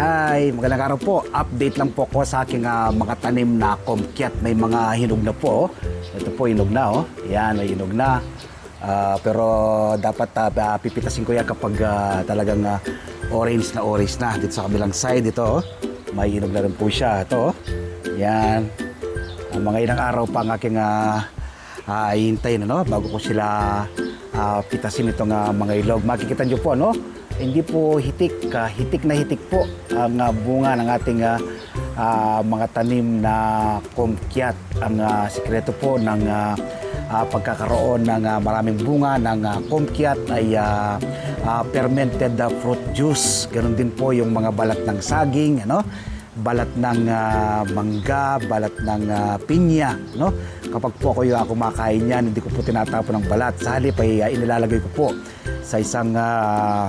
Hi, magandang araw po. Update lang po ko sa aking ah, mga tanim na kumkyat. May mga hinog na po. oh. Ito po hinog na oh. Yan, may hinog na. Ah, pero dapat ah, pipitasin ko yan kapag ah, talagang ah, orange na orange na. Dito sa kabilang side ito oh. May hinog na rin po siya. Ito oh. Yan. Ah, mga ilang araw pa ang aking uh, hihintayin ano, bago ko sila ah, pitasin itong ah, mga ilog. Makikita nyo po, no? Hindi po hitik, ah, hitik na hitik po ang ah, bunga ng ating ah, ah, mga tanim na kumkyat. Ang ah, sikreto po ng ah, ah, pagkakaroon ng ah, maraming bunga ng ah, kumkyat ay ah, ah, fermented ah, fruit juice. Ganon din po yung mga balat ng saging, ano? balat ng ah, mangga, balat ng ah, pinya, no? Kapag po ako yung kumakain yan, hindi ko po tinatapon ng balat. Sa halip ay ah, inilalagay ko po sa isang ah,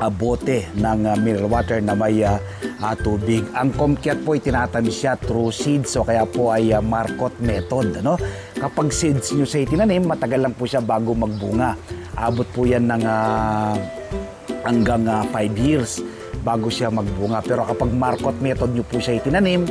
ah, bote ng ah, mineral water na may ah, ah, tubig. Ang kumkyat po ay tinatamis siya through seeds so kaya po ay ah, markot method. Ano? Kapag seeds nyo sa itinanim, matagal lang po siya bago magbunga. Abot po yan ng ah, hanggang 5 years bago siya magbunga. Pero kapag markot method nyo po siya itinanim,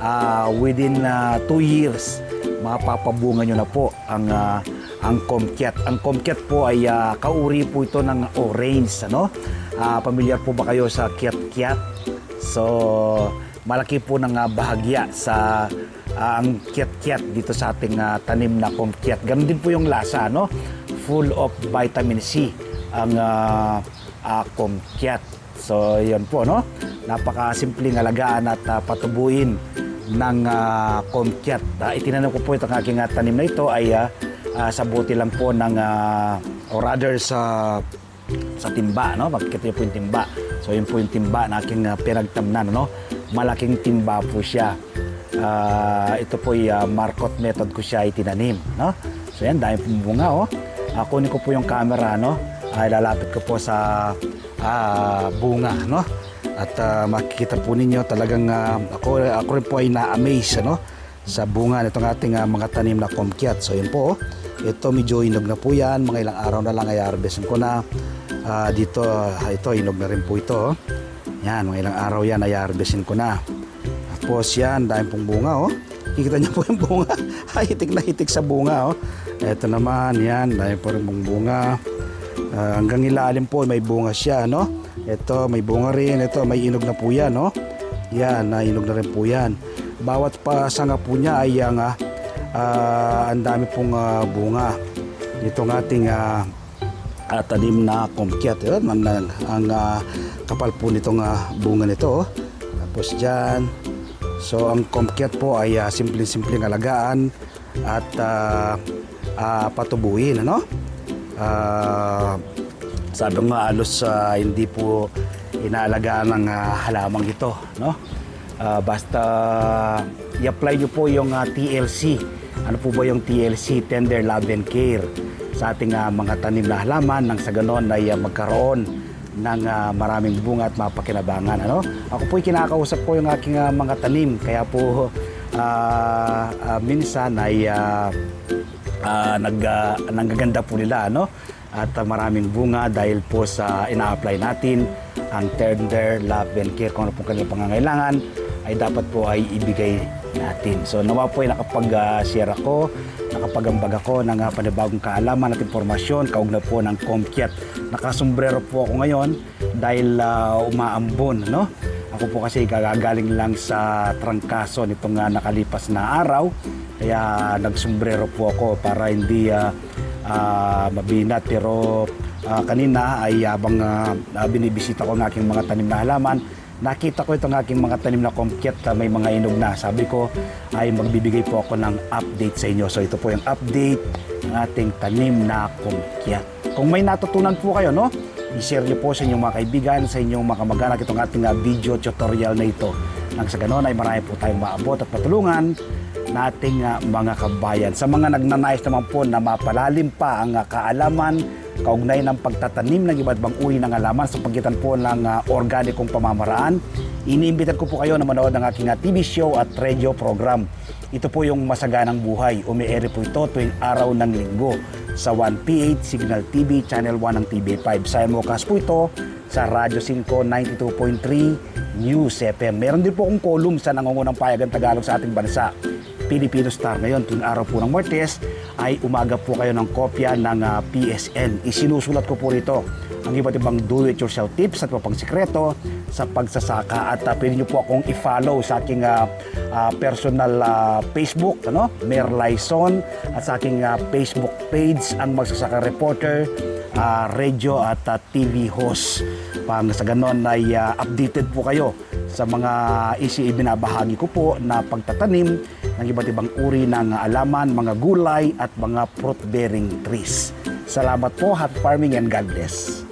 ah, within 2 years, mapapabunga nyo na po ang ah, ang kumkyat. Ang kumkyat po ay ah, kauri po ito ng orange. Ano? Ah, pamilyar po ba kayo sa kiat-kiat? So, malaki po ng ah, bahagya sa ah, ang kiat-kiat dito sa ating ah, tanim na kumkyat. Ganon din po yung lasa, no? Full of vitamin C ang uh, kumkyat. So, yun po, no? Napakasimpleng alagaan at ah, patubuin ng uh, kumkyat. Uh, itinanong ko po itong aking ah, tanim na ito ay ah, ah, sa buti lang po ng, ah, or rather sa sa timba, no? Makikita po yung timba. So, yun po yung timba na aking uh, pinagtamnan, no? Malaking timba po siya. Ah, ito po yung ah, markot method ko siya itinanim, no? So, yan, dahil pong bunga, oh. Ah, kunin ko po yung camera, no? Ay, lalapit ko po sa ah, bunga, no? At ah, makikita po ninyo talagang ah, ako, ako rin po ay na-amaze, ano? Sa bunga nitong ating ah, mga tanim na kumkyat. So, yun po, oh. Ito medyo hinog na po yan. Mga ilang araw na lang ay harvestin ko na. Ah, dito, ah, ito, hinog na rin po ito. Oh. Yan, mga ilang araw yan ay harvestin ko na. Tapos yan, dahil pong bunga, oh. Kikita niyo po yung bunga. hitik na hitik sa bunga, oh. Ito naman, yan, dahil po rin pong bunga. Ah, hanggang ilalim po, may bunga siya, no? Ito, may bunga rin. Ito, may inog na po yan, no? Yan, na inog na rin po yan. Bawat pa sanga po niya ay ang ah, ah, ang dami pong ah, bunga. Itong ating ah, ah, tanim na kumkyat. Yun, ang, ang ah, kapal po nitong ah, bunga nito. oh. Tapos dyan. So, ang kumkyat po ay ah, simpleng-simpleng alagaan at ah, ah, patubuhin. Ano? Ah, sabi nga alos ah, hindi po inaalagaan ng ah, halamang ito. No? Ah, basta i-apply nyo po yung ah, TLC. Ano po ba yung TLC? Tender Love and Care sa ating ah, mga tanim na halaman nang sa ganon ay ah, magkaroon ng ah, maraming bunga at mapakinabangan. Ano? Ako po kinakausap ko yung aking ah, mga tanim kaya po ah, ah, minsan ay ah, ah, nag, ah, nanggaganda po nila ano at ah, maraming bunga dahil po sa ina-apply natin ang tender love and care kung ano pong kanilang pangangailangan ay dapat po ay ibigay natin. So nawa po ay nakapag-share ako, nakapagambag ako ng ah, panibagong kaalaman at impormasyon kaugnay po ng Comcat. Nakasombrero po ako ngayon dahil ah, umaambon, no? Ako po kasi gagaling lang sa trangkaso nitong ah, nakalipas na araw. Kaya nagsombrero po ako para hindi ah, ah, mabinat. Pero ah, kanina ay habang ah, binibisita ko ng aking mga tanim na halaman, nakita ko itong aking mga tanim na kumkyat na may mga inog na. Sabi ko ay magbibigay po ako ng update sa inyo. So ito po yung update ng ating tanim na kumkyat. Kung may natutunan po kayo, no? I-share niyo po sa inyong mga kaibigan, sa inyong mga kamag-anak itong ating ah, video tutorial na ito. Nang sa ganon ay marami po tayong maabot at patulungan nating ah, mga kabayan. Sa mga nagnanais naman po na mapalalim pa ang ah, kaalaman kaugnay ng pagtatanim ng iba't ibang uri ng halaman sa pagitan po ng ah, organikong pamamaraan, iniimbitan ko po kayo na manood ng aking ah, TV show at radio program. Ito po yung Masaganang Buhay. Umiere po ito tuwing araw ng linggo. sa 1PH Signal TV, Channel 1 ng TV5. Simulcast po ito sa Radyo 5 92.3 News FM. Meron din po akong column sa nangungunang payagan Tagalog sa ating bansa. Filipino Star ngayon, tuwing araw po ng Martes, ay umaga po kayo ng kopya ng ah, PSN. Isinusulat ko po rito ang iba't ibang do-it-yourself tips at pang sikreto sa pagsasaka. At uh, pwede nyo po akong i-follow sa aking ah, ah, personal ah, Facebook, ano? Mer Laison, at sa aking ah, Facebook page, ang Magsasaka Reporter, ah, radio at ah, TV host. Pang sa ganon ay ah, updated po kayo sa mga isi ibinabahagi ko po na pagtatanim ng iba't ibang uri ng alaman, mga gulay at mga fruit-bearing trees. Salamat po, happy farming and God bless.